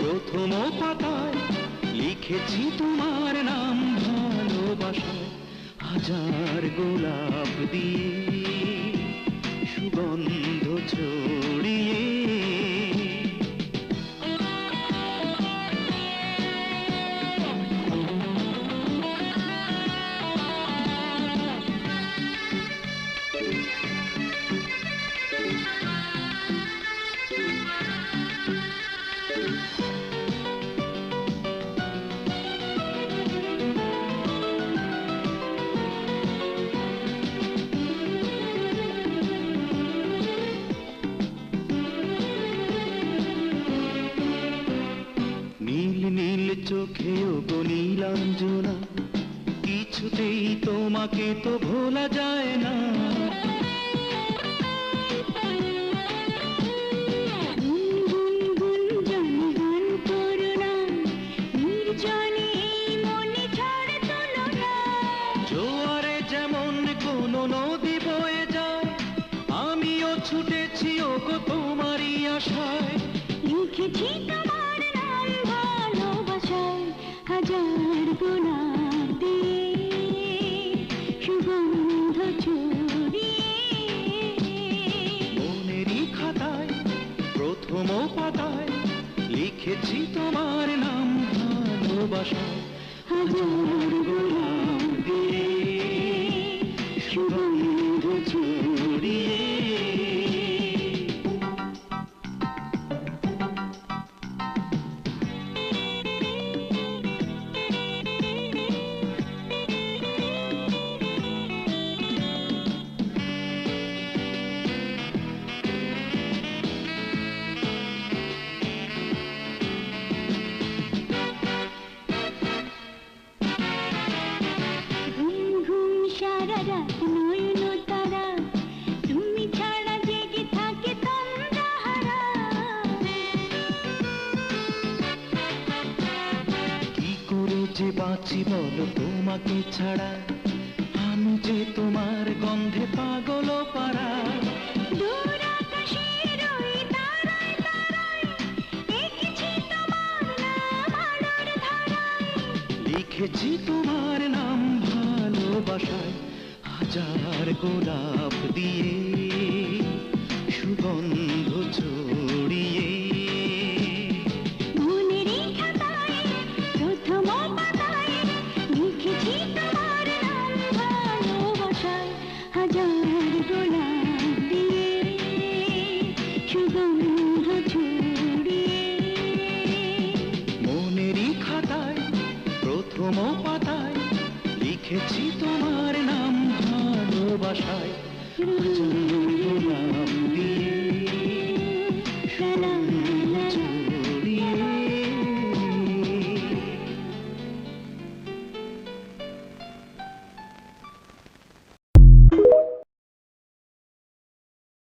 প্রথম পাতায় লিখেছি তোমার নাম ভালোবাসায় হাজার গোলাপ দিয়ে সুগন্ধ ছড়িয়ে না। জোয়ারে যেমন কোন নদী বয়ে যায় আমিও ছুটেছি ও তোমারই আশায়। লিখেছি তোমার নাম হাজার দিয়ে সুগন্ধ ছড়িয়ে মনেরই খাতায় প্রথম পাতায় লিখেছি তোমার নাম ভালোবাসা। হাজার গোলাপ দিয়ে যে বাঁচি বলো তোমাকে ছাড়া। আমি যে তোমার গন্ধে পাগল পারা লিখেছি তোমার নাম ভালোবাসায় হাজার গোলাপ দিয়ে। সুগন্ধ ছড়িয়ে মনেরই খাতায় প্রথম পাতায় লিখেছি তোমার নাম ভালোবাসায়। নাম দিয়ে